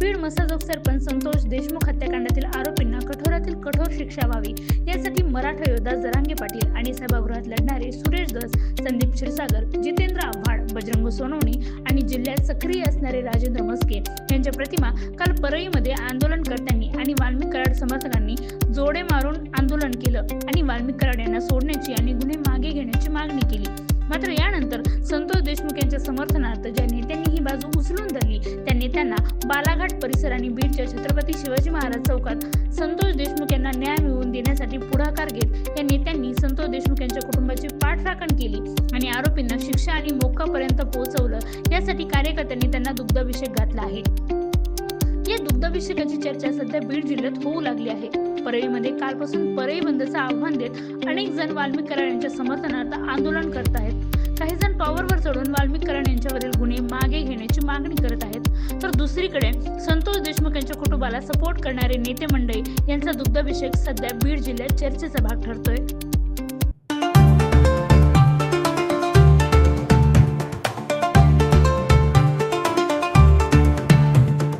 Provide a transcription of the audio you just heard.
बीड मसाजोग सरपंच संतोष देशमुख हत्याकांडातील आरोपींना कठोरातील कठोर शिक्षा व्हावी. यासाठी मराठा योद्धा जरांगे पाटील आणि सभागृहात लढणारे सुरेश दस संदीप क्षीरसागर जितेंद्र आव्हाड बजरंग सोनवणी आणि जिल्ह्यात सक्रिय असणारे राजेंद्र मस्के यांच्या प्रतिमा काल परळीमध्ये आंदोलनकर्त्यांनी आणि वाल्मिक कराड समर्थकांनी जोडे मारून आंदोलन केलं आणि वाल्मिक कराड यांना सोडण्याची आणि गुन्हे मागे घेण्याची मागणी केली. मात्र यानंतर संतोष देशमुख यांच्या समर्थनार्थ ज्या नेत्यांनी बाजू उचलून धरली. त्यांनी त्यांना बालाघाट परिसर आणि बीडच्या छत्रपती शिवाजी महाराज चौकात संतोष देशमुख यांना न्याय मिळवून देण्यासाठी पुढाकार घेत या त्यांनी संतोष देशमुख यांच्या कुटुंबाची पाठराखण केली आणि आरोपींना शिक्षा आणि मोक्कापर्यंत पोहोचवलं. यासाठी कार्यकर्त्यांनी त्यांना दुग्धाभिषेक घातला आहे. या दुग्धाभिषेकाची चर्चा सध्या बीड जिल्ह्यात होऊ लागली आहे. परळीमध्ये कालपासून परळी बंदचं आव्हान देत अनेक जण वाल्मिक कराड यांच्या समर्थनार्थ आंदोलन करत आहेत. यांच्यावरील गुन्हे मागे घेण्याची मागणी करत आहेत. तर दुसरीकडे संतोष देशमुख यांच्या कुटुंबाला सपोर्ट करणारे नेते मंडळी यांचा दुग्धाभिषेक सध्या बीड जिल्ह्यात चर्चेचा भाग ठरतोय.